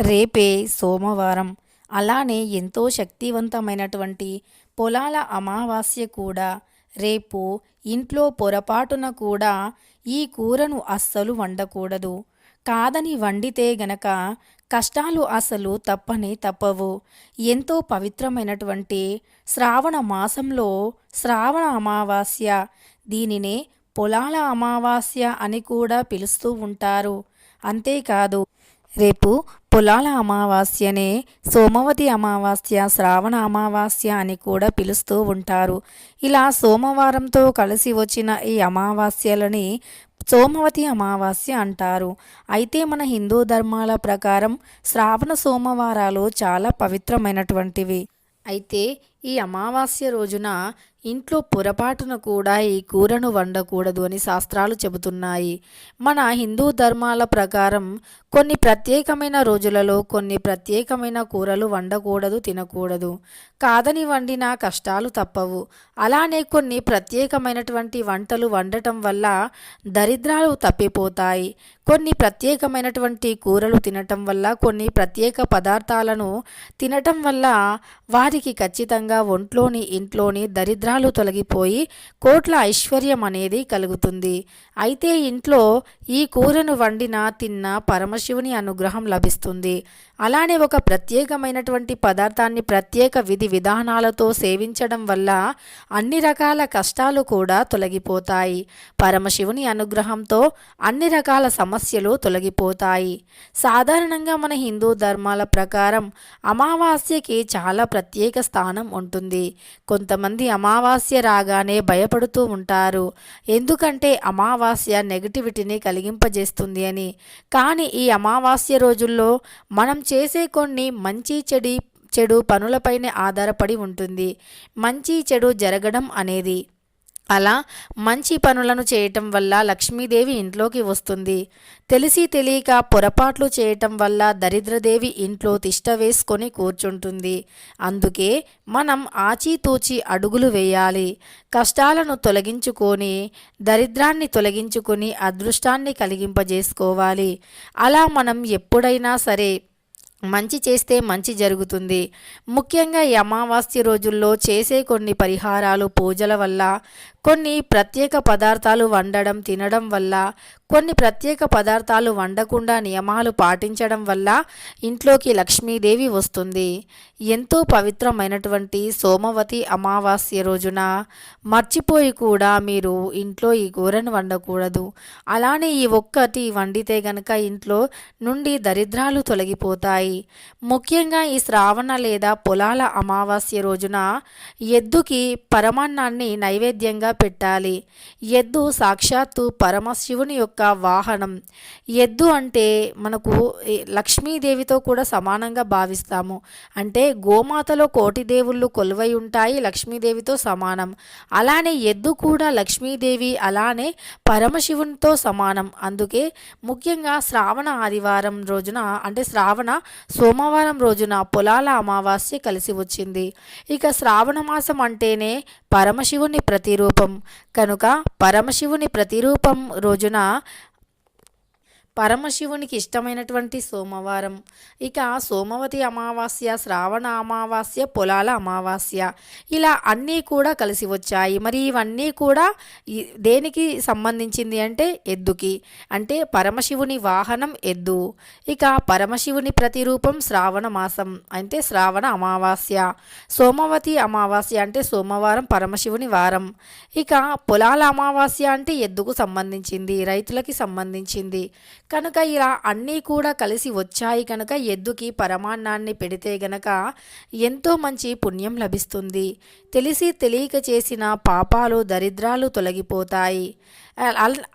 రేపే సోమవారం. అలానే ఎంతో శక్తివంతమైనటువంటి పొలాల అమావాస్య కూడా. రేపు ఇంట్లో పొరపాటున కూడా ఈ కూరను అస్సలు వండకూడదు. కాదని వండితే గనక కష్టాలు అసలు తప్పని తప్పవు. ఎంతో పవిత్రమైనటువంటి శ్రావణ మాసంలో శ్రావణ అమావాస్య. దీనినే పొలాల అమావాస్య అని కూడా పిలుస్తూ ఉంటారు. అంతేకాదు రేపు పొలాల అమావాస్యనే సోమవతి అమావాస్య శ్రావణ అమావాస్య అని కూడా పిలుస్తూ ఉంటారు. ఇలా సోమవారంతో కలిసి వచ్చిన ఈ అమావాస్యలని సోమవతి అమావాస్య అంటారు. అయితే మన హిందూ ధర్మాల ప్రకారం శ్రావణ సోమవారాలు చాలా పవిత్రమైనటువంటివి. అయితే ఈ అమావాస్య రోజున ఇంట్లో పొరపాటున కూడా ఈ కూరను వండకూడదు అని శాస్త్రాలు చెబుతున్నాయి. మన హిందూ ధర్మాల ప్రకారం కొన్ని ప్రత్యేకమైన రోజులలో కొన్ని ప్రత్యేకమైన కూరలు వండకూడదు తినకూడదు. కాదని వండిన కష్టాలు తప్పవు. అలానే కొన్ని ప్రత్యేకమైనటువంటి వంటలు వండటం వల్ల దరిద్రాలు తప్పిపోతాయి. కొన్ని ప్రత్యేకమైనటువంటి కూరలు తినటం వల్ల కొన్ని ప్రత్యేక పదార్థాలను తినటం వల్ల వారికి ఖచ్చితంగా ఒంట్లోని ఇంట్లోని దరిద్ర దరిద్రాలు తొలగిపోయి కోట్ల ఐశ్వర్యం అనేది కలుగుతుంది. అయితే ఇంట్లో ఈ కూరను వండిన తిన్న పరమశివుని అనుగ్రహం లభిస్తుంది. అలానే ఒక ప్రత్యేకమైనటువంటి పదార్థాన్ని ప్రత్యేక విధి విధానాలతో సేవించడం వల్ల అన్ని రకాల కష్టాలు కూడా తొలగిపోతాయి. పరమశివుని అనుగ్రహంతో అన్ని రకాల సమస్యలు తొలగిపోతాయి. సాధారణంగా మన హిందూ ధర్మాల ప్రకారం అమావాస్యకి చాలా ప్రత్యేక స్థానం ఉంటుంది. కొంతమంది అమావాస్య రాగానే భయపడుతూ ఉంటారు. ఎందుకంటే అమావాస్య నెగటివిటీని కలిగింపజేస్తుంది అని. కానీ ఈ అమావాస్య రోజుల్లో మనం చేసే కొన్ని మంచి చెడి చెడు పనులపైనే ఆధారపడి ఉంటుంది. మంచి చెడు జరగడం అనేది. అలా మంచి పనులను చేయటం వల్ల లక్ష్మీదేవి ఇంట్లోకి వస్తుంది. తెలిసి తెలియక పొరపాట్లు చేయటం వల్ల దరిద్రదేవి ఇంట్లో తిష్ట వేసుకొని కూర్చుంటుంది. అందుకే మనం ఆచితూచి అడుగులు వేయాలి. కష్టాలను తొలగించుకొని దరిద్రాన్ని తొలగించుకొని అదృష్టాన్ని కలిగింపజేసుకోవాలి. అలా మనం ఎప్పుడైనా సరే మంచి చేస్తే మంచి జరుగుతుంది. ముఖ్యంగా ఈ అమావాస్య రోజుల్లో చేసే కొన్ని పరిహారాలు పూజల వల్ల కొన్ని ప్రత్యేక పదార్థాలు వండడం తినడం వల్ల కొన్ని ప్రత్యేక పదార్థాలు వండకుండా నియమాలు పాటించడం వల్ల ఇంట్లోకి లక్ష్మీదేవి వస్తుంది. ఎంతో పవిత్రమైనటువంటి సోమవతి అమావాస్య రోజున మర్చిపోయి కూడా మీరు ఇంట్లో ఈ కూరను వండకూడదు. అలానే ఈ ఒక్కటి వండితే గనక ఇంట్లో నుండి దరిద్రాలు తొలగిపోతాయి. ముఖ్యంగా ఈ శ్రావణ లేదా పొలాల అమావాస్య రోజున ఎద్దుకి పరమాన్నాన్ని నైవేద్యంగా పెట్టాలి. ఎద్దు సాక్షాత్తు పరమశివుని యొక్క వాహనం. ఎద్దు అంటే మనకు లక్ష్మీదేవితో కూడా సమానంగా భావిస్తాము. అంటే గోమాతలో కోటి దేవుళ్ళు కొలువై ఉంటాయి లక్ష్మీదేవితో సమానం. అలానే ఎద్దు కూడా లక్ష్మీదేవి అలానే పరమశివునితో సమానం. అందుకే ముఖ్యంగా శ్రావణ ఆదివారం రోజున అంటే శ్రావణ సోమవారం రోజున పొలాల అమావాస్య కలిసి వచ్చింది. ఇక శ్రావణ మాసం అంటేనే పరమశివుని ప్రతిరూపం. కనుక పరమశివుని ప్రతిరూపం రోజున పరమశివునికి ఇష్టమైనటువంటి సోమవారం. ఇక సోమవతి అమావాస్య శ్రావణ అమావాస్య పొలాల అమావాస్య. ఇలా అన్నీ కూడా కలిసి వచ్చాయి. మరి ఇవన్నీ కూడా దేనికి సంబంధించింది అంటే ఎద్దుకి. అంటే పరమశివుని వాహనం ఎద్దు. ఇక పరమశివుని ప్రతిరూపం శ్రావణ మాసం అంటే శ్రావణ అమావాస్య. సోమవతి అమావాస్య అంటే సోమవారం పరమశివుని వారం. ఇక పొలాల అమావాస్య అంటే ఎద్దుకు సంబంధించింది రైతులకి సంబంధించింది. కనుక ఇలా అన్నీ కూడా కలిసి వచ్చాయి కనుక ఎద్దుకి పరమాన్నాన్ని పెడితే గనక ఎంతో మంచి పుణ్యం లభిస్తుంది. తెలిసి తెలియక చేసిన పాపాలు దరిద్రాలు తొలగిపోతాయి.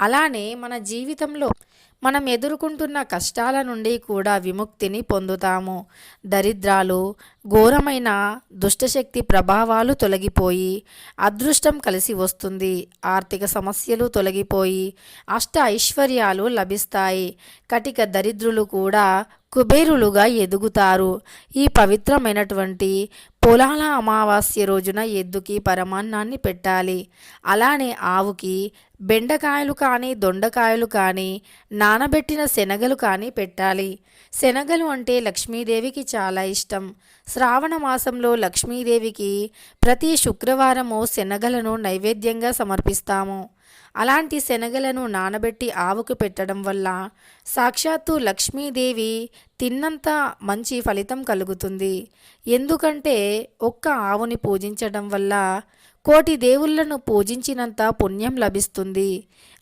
అలానే మన జీవితంలో మనం ఎదుర్కొంటున్న కష్టాల నుండి కూడా విముక్తిని పొందుతాము. దరిద్రాలు ఘోరమైన దుష్టశక్తి ప్రభావాలు తొలగిపోయి అదృష్టం కలిసి వస్తుంది. ఆర్థిక సమస్యలు తొలగిపోయి అష్ట ఐశ్వర్యాలు లభిస్తాయి. కటిక దరిద్రులు కూడా కుబేరులుగా ఎదుగుతారు. ఈ పవిత్రమైనటువంటి పొలాల అమావాస్య రోజున ఎద్దుకి పరమాన్నాన్ని పెట్టాలి. అలానే ఆవుకి బెండకాయలు కానీ దొండకాయలు కానీ నానబెట్టిన శనగలు కానీ పెట్టాలి. శనగలు అంటే లక్ష్మీదేవికి చాలా ఇష్టం. శ్రావణ మాసంలో లక్ష్మీదేవికి ప్రతి శుక్రవారము శనగలను నైవేద్యంగా సమర్పిస్తాము. అలాంటి శనగలను నానబెట్టి ఆవుకు పెట్టడం వల్ల సాక్షాత్తు లక్ష్మీదేవి తిన్నంత మంచి ఫలితం కలుగుతుంది. ఎందుకంటే ఒక్క ఆవుని పూజించడం వల్ల కోటి దేవుళ్ళను పూజించినంత పుణ్యం లభిస్తుంది.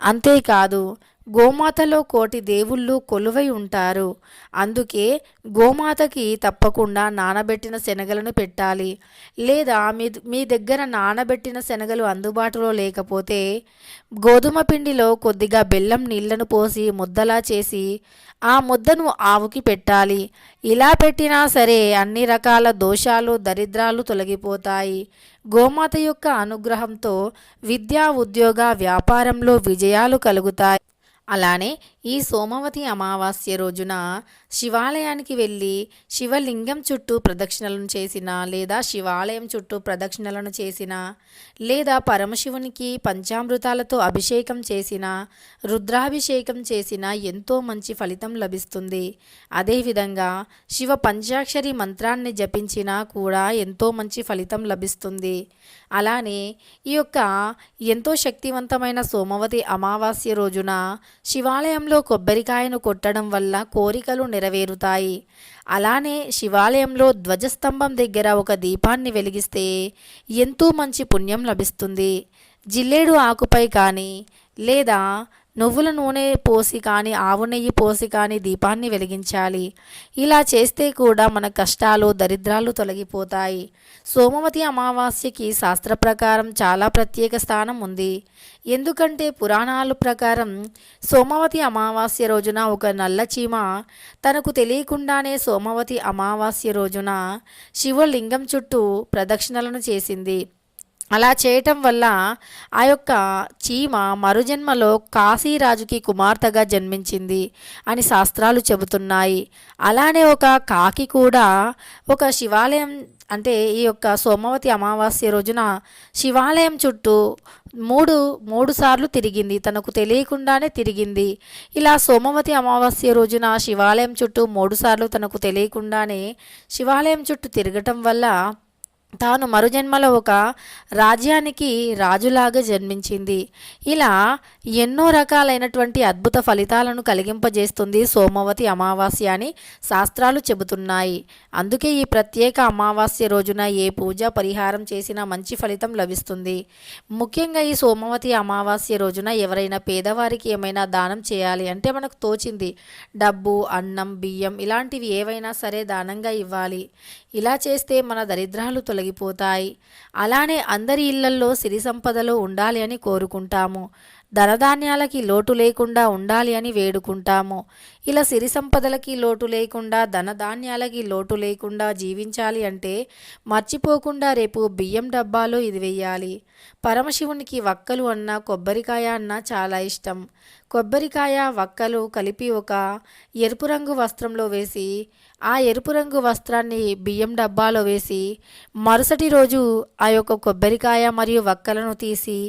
అంతేకాదు గోమాతలో కోటి దేవుళ్ళు కొలువై ఉంటారు. అందుకే గోమాతకి తప్పకుండా నానబెట్టిన శనగలను పెట్టాలి. లేదా మీ మీ దగ్గర నానబెట్టిన శనగలు అందుబాటులో లేకపోతే గోధుమ పిండిలో కొద్దిగా బెల్లం నీళ్ళను పోసి ముద్దలా చేసి ఆ ముద్దను ఆవుకి పెట్టాలి. ఇలా పెట్టినా సరే అన్ని రకాల దోషాలు దరిద్రాలు తొలగిపోతాయి. గోమాత యొక్క అనుగ్రహంతో విద్యా ఉద్యోగ వ్యాపారంలో విజయాలు కలుగుతాయి. అలానే ఈ సోమవతి అమావాస్య రోజున శివాలయానికి వెళ్ళి శివలింగం చుట్టూ ప్రదక్షిణలను చేసిన లేదా శివాలయం చుట్టూ ప్రదక్షిణలను చేసిన లేదా పరమశివునికి పంచామృతాలతో అభిషేకం చేసిన రుద్రాభిషేకం చేసిన ఎంతో మంచి ఫలితం లభిస్తుంది. అదేవిధంగా శివ పంచాక్షరి మంత్రాన్ని జపించినా కూడా ఎంతో మంచి ఫలితం లభిస్తుంది. అలానే ఈ యొక్క ఎంతో శక్తివంతమైన సోమవతి అమావాస్య రోజున శివాలయంలో కొబ్బరికాయను కొట్టడం వల్ల కోరికలు నెరవేరుతాయి. అలానే శివాలయంలో ధ్వజస్తంభం దగ్గర ఒక దీపాన్ని వెలిగిస్తే ఎంతో మంచి పుణ్యం లభిస్తుంది. జిల్లేడు ఆకుపై కానీ లేదా నువ్వుల నూనె పోసి కానీ ఆవు నెయ్యి పోసి కానీ దీపాన్ని వెలిగించాలి. ఇలా చేస్తే కూడా మన కష్టాలు దరిద్రాలు తొలగిపోతాయి. సోమవతి అమావాస్యకి శాస్త్ర ప్రకారం చాలా ప్రత్యేక స్థానం ఉంది. ఎందుకంటే పురాణాల ప్రకారం సోమవతి అమావాస్య రోజున ఒక నల్ల చీమ తనకు తెలియకుండానే సోమవతి అమావాస్య రోజున శివలింగం చుట్టూ ప్రదక్షిణలను చేసింది. అలా చేయటం వల్ల ఆ యొక్క చీమ మరుజన్మలో కాశీరాజుకి కుమార్తెగా జన్మించింది అని శాస్త్రాలు చెబుతున్నాయి. అలానే ఒక కాకి కూడా ఒక శివాలయం అంటే ఈ యొక్క సోమవతి అమావాస్య రోజున శివాలయం చుట్టూ మూడు మూడు సార్లు తిరిగింది. తనకు తెలియకుండానే తిరిగింది. ఇలా సోమవతి అమావాస్య రోజున శివాలయం చుట్టూ మూడు సార్లు తనకు తెలియకుండానే శివాలయం చుట్టూ తిరగటం వల్ల తాను మరుజన్మలో ఒక రాజ్యానికి రాజులాగా జన్మించింది. ఇలా ఎన్నో రకాలైనటువంటి అద్భుత ఫలితాలను కలిగింపజేస్తుంది సోమవతి అమావాస్య అని శాస్త్రాలు చెబుతున్నాయి. అందుకే ఈ ప్రత్యేక అమావాస్య రోజున ఏ పూజ పరిహారం చేసినా మంచి ఫలితం లభిస్తుంది. ముఖ్యంగా ఈ సోమవతి అమావాస్య రోజున ఎవరైనా పేదవారికి ఏమైనా దానం చేయాలి అంటే మనకు తోచింది డబ్బు అన్నం బియ్యం ఇలాంటివి ఏవైనా సరే దానంగా ఇవ్వాలి. ఇలా చేస్తే మన దరిద్రాలు తొలగిపోతాయి. అలానే అందరి ఇళ్ళల్లో సిరి సంపదలు ఉండాలి అని కోరుకుంటాము. ధనధాన్యాలకి లోటు లేకుండా ఉండాలి అని వేడుకుంటాము. ఇలా సిరి సంపదలకి లోటు లేకుండా ధనధాన్యాలకి లోటు లేకుండా జీవించాలి అంటే మర్చిపోకుండా రేపు బియ్యం డబ్బాలో ఇది వెయ్యాలి. పరమశివునికి వక్కలు అన్న కొబ్బరికాయ అన్న చాలా ఇష్టం. కొబ్బరికాయ వక్కలు కలిపి ఒక ఎరుపు రంగు వస్త్రంలో వేసి ఆ ఎరుపు రంగు వస్త్రాన్ని బియ్యం డబ్బాలో వేసి మరుసటి రోజు ఆ యొక్క కొబ్బరికాయ మరియు వక్కలను తీసి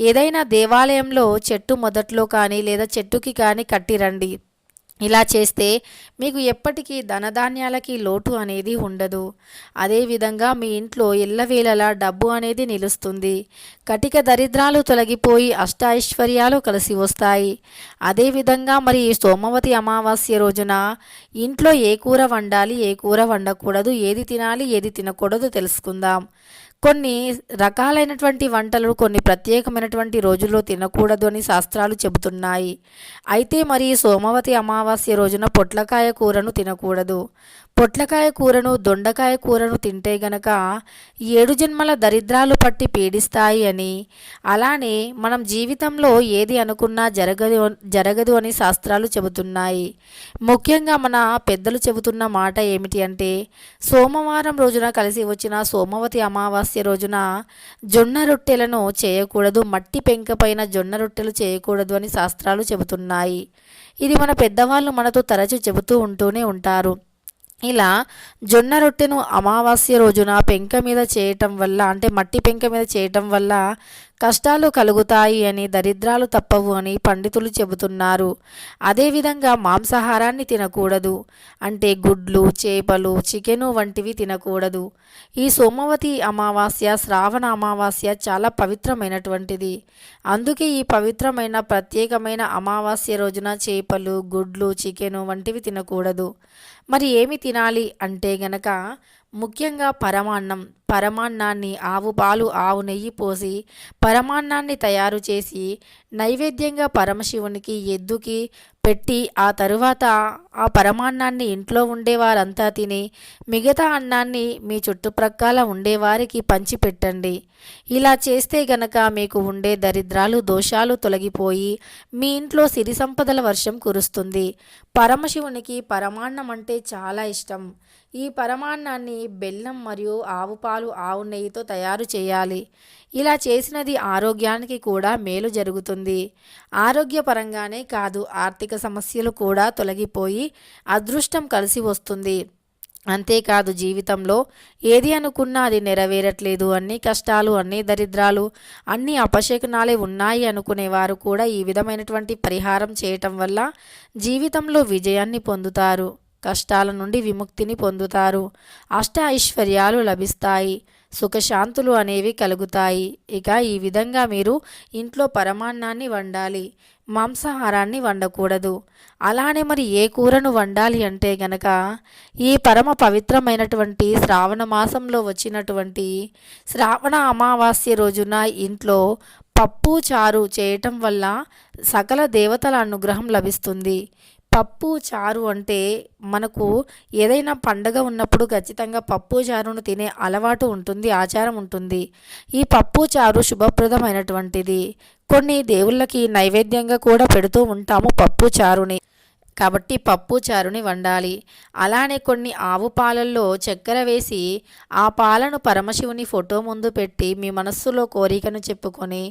ఏదైనా దేవాలయంలో చెట్టు మొదట్లో కానీ లేదా చెట్టుకి కానీ కట్టిరండి. ఇలా చేస్తే మీకు ఎప్పటికీ ధనధాన్యాలకి లోటు అనేది ఉండదు. అదేవిధంగా మీ ఇంట్లో ఎల్లవేళలా డబ్బు అనేది నిలుస్తుంది. కటిక దరిద్రాలు తొలగిపోయి అష్ట ఐశ్వర్యాలు కలిసి వస్తాయి. అదేవిధంగా మరి సోమవతి అమావాస్య రోజున ఇంట్లో ఏ కూర వండాలి ఏ కూర వండకూడదు ఏది తినాలి ఏది తినకూడదు తెలుసుకుందాం. కొన్ని రకాలైనటువంటి వంటలు కొన్ని ప్రత్యేకమైనటువంటి రోజుల్లో తినకూడదు అని శాస్త్రాలు చెబుతున్నాయి. అయితే మరి సోమవతి అమావాస్య రోజున పొట్లకాయ కూరను తినకూడదు. పొట్లకాయ కూరను దొండకాయ కూరను తింటే గనక ఏడు జన్మల దరిద్రాలు పట్టి పీడిస్తాయి అని. అలానే మనం జీవితంలో ఏది అనుకున్నా జరగదు జరగదు అని శాస్త్రాలు చెబుతున్నాయి. ముఖ్యంగా మన పెద్దలు చెబుతున్న మాట ఏమిటి అంటే సోమవారం రోజున కలిసి వచ్చిన సోమవతి అమావాస్య రోజున జొన్న రొట్టెలను చేయకూడదు మట్టి పెంకపైన జొన్న రొట్టెలు చేయకూడదు అని శాస్త్రాలు చెబుతున్నాయి. ఇది మన పెద్దవాళ్ళు మనతో తరచూ చెబుతూ ఉంటూనే ఉంటారు. ఇలా జొన్న రొట్టెను అమావాస్య రోజున పెంక మీద చేయటం వల్ల అంటే మట్టి పెంక మీద చేయటం వల్ల కష్టాలు కలుగుతాయి అని దరిద్రాలు తప్పవు అని పండితులు చెబుతున్నారు. అదేవిధంగా మాంసాహారాన్ని తినకూడదు. అంటే గుడ్లు చేపలు చికెను వంటివి తినకూడదు. ఈ సోమవతి అమావాస్య శ్రావణ అమావాస్య చాలా పవిత్రమైనటువంటిది. అందుకే ఈ పవిత్రమైన ప్రత్యేకమైన అమావాస్య రోజున చేపలు గుడ్లు చికెను వంటివి తినకూడదు. మరి ఏమి తినాలి? అంటే గనక ముఖ్యంగా పరమాన్నం పరమాన్నాన్ని ఆవు పాలు ఆవు నెయ్యి పోసి పరమాన్నాన్ని తయారు చేసి నైవేద్యంగా పరమశివునికి ఎద్దుకి పెట్టి ఆ తరువాత ఆ పరమాన్నాన్ని ఇంట్లో ఉండేవారంతా తిని మిగతా అన్నాన్ని మీ చుట్టుప్రక్కల ఉండేవారికి పంచిపెట్టండి. ఇలా చేస్తే గనక మీకు ఉండే దరిద్రాలు దోషాలు తొలగిపోయి మీ ఇంట్లో సిరి సంపదల వర్షం కురుస్తుంది. పరమశివునికి పరమాన్నం అంటే చాలా ఇష్టం. ఈ పరమాన్నాన్ని బెల్లం మరియు ఆవు పాలు ఆవు నెయ్యితో తయారు చేయాలి. ఇలా చేసినది ఆరోగ్యానికి కూడా మేలు జరుగుతుంది. ఆరోగ్యపరంగానే కాదు ఆర్థిక సమస్యలు కూడా తొలగిపోయి అదృష్టం కలిసి వస్తుంది. అంతేకాదు జీవితంలో ఏది అనుకున్నా అది నెరవేరట్లేదు. అన్ని కష్టాలు అన్ని దరిద్రాలు అన్ని అపశకునాలే ఉన్నాయి అనుకునేవారు కూడా ఈ విధమైనటువంటి పరిహారం చేయటం వల్ల జీవితంలో విజయాన్ని పొందుతారు. కష్టాల నుండి విముక్తిని పొందుతారు. అష్ట ఐశ్వర్యాలు లభిస్తాయి. సుఖశాంతులు అనేవి కలుగుతాయి. ఇక ఈ విధంగా మీరు ఇంట్లో పరమాన్నాన్ని వండాలి. మాంసాహారాన్ని వండకూడదు. అలానే మరి ఏ కూరను వండాలి అంటే గనక ఈ పరమ పవిత్రమైనటువంటి శ్రావణ మాసంలో వచ్చినటువంటి శ్రావణ అమావాస్య రోజున ఇంట్లో పప్పు చారు చేయటం వల్ల సకల దేవతల అనుగ్రహం లభిస్తుంది. పప్పు చారు అంటే మనకు ఏదైనా పండగ ఉన్నప్పుడు ఖచ్చితంగా పప్పు చారును తినే అలవాటు ఉంటుంది ఆచారం ఉంటుంది. ఈ పప్పు చారు శుభప్రదమైనటువంటిది. కొన్ని దేవుళ్ళకి నైవేద్యంగా కూడా పెడుతూ ఉంటాము పప్పు చారుని. కాబట్టి పప్పు చారుని వండాలి. అలానే కొన్ని ఆవు పాలల్లో చక్కెర వేసి ఆ పాలను పరమశివుని ఫోటో ముందు పెట్టి మీ మనస్సులో కోరికను చెప్పుకొని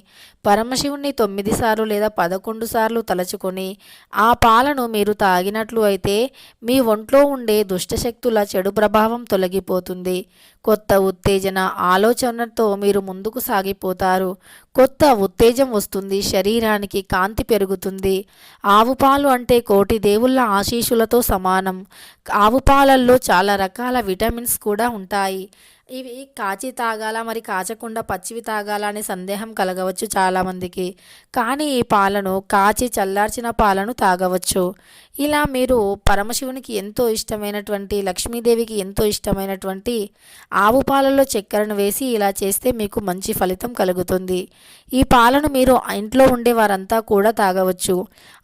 పరమశివుని తొమ్మిది సార్లు లేదా పదకొండు సార్లు తలచుకొని ఆ పాలను మీరు తాగినట్లు అయితే మీ ఒంట్లో ఉండే దుష్టశక్తుల చెడు ప్రభావం తొలగిపోతుంది. కొత్త ఉత్తేజన ఆలోచనతో మీరు ముందుకు సాగిపోతారు. కొత్త ఉత్తేజం వస్తుంది శరీరానికి కాంతి పెరుగుతుంది. ఆవు పాలు అంటే కోటి దేవుళ్ళ ఆశీషులతో సమానం. ఆవు పాలల్లో చాలా రకాల విటమిన్స్ కూడా ఉంటాయి. ఇవి కాచి తాగాల మరి కాచకుండా పచ్చివి తాగాల అనే సందేహం కలగవచ్చు చాలామందికి. కానీ ఈ పాలను కాచి చల్లార్చిన పాలను తాగవచ్చు. ఇలా మీరు పరమశివునికి ఎంతో ఇష్టమైనటువంటి లక్ష్మీదేవికి ఎంతో ఇష్టమైనటువంటి ఆవు పాలలో చక్కెరను వేసి ఇలా చేస్తే మీకు మంచి ఫలితం కలుగుతుంది. ఈ పాలను మీరు ఇంట్లో ఉండే వారంతా కూడా తాగవచ్చు.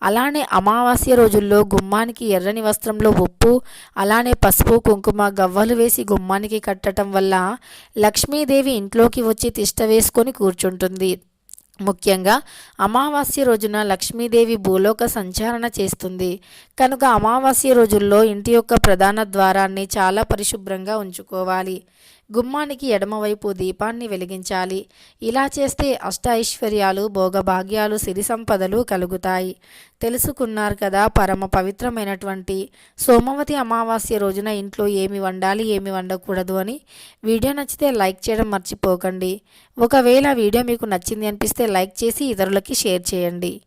అలానే అమావాస్య రోజుల్లో గుమ్మానికి ఎర్రని వస్త్రంలో ఉప్పు అలానే పసుపు కుంకుమ గవ్వలు వేసి గుమ్మానికి కట్టడం వల్ల వల్ల లక్ష్మీదేవి ఇంట్లోకి వచ్చి తిష్ట వేసుకొని కూర్చుంటుంది. ముఖ్యంగా అమావాస్య రోజున లక్ష్మీదేవి భూలోక సంచారణ చేస్తుంది. కనుక అమావాస్య రోజుల్లో ఇంటి యొక్క ప్రధాన ద్వారాన్ని చాలా పరిశుభ్రంగా ఉంచుకోవాలి. గుమ్మానికి ఎడమవైపు దీపాన్ని వెలిగించాలి. ఇలా చేస్తే అష్ట ఐశ్వర్యాలు భోగభాగ్యాలు సిరి సంపదలు కలుగుతాయి. తెలుసుకున్నారు కదా పరమ పవిత్రమైనటువంటి సోమవతి అమావాస్య రోజున ఇంట్లో ఏమి వండాలి ఏమి వండకూడదు అని వీడియో నచ్చితే లైక్ చేయడం మర్చిపోకండి. ఒకవేళ వీడియో మీకు నచ్చింది అనిపిస్తే లైక్ చేసి ఇతరులకి షేర్ చేయండి.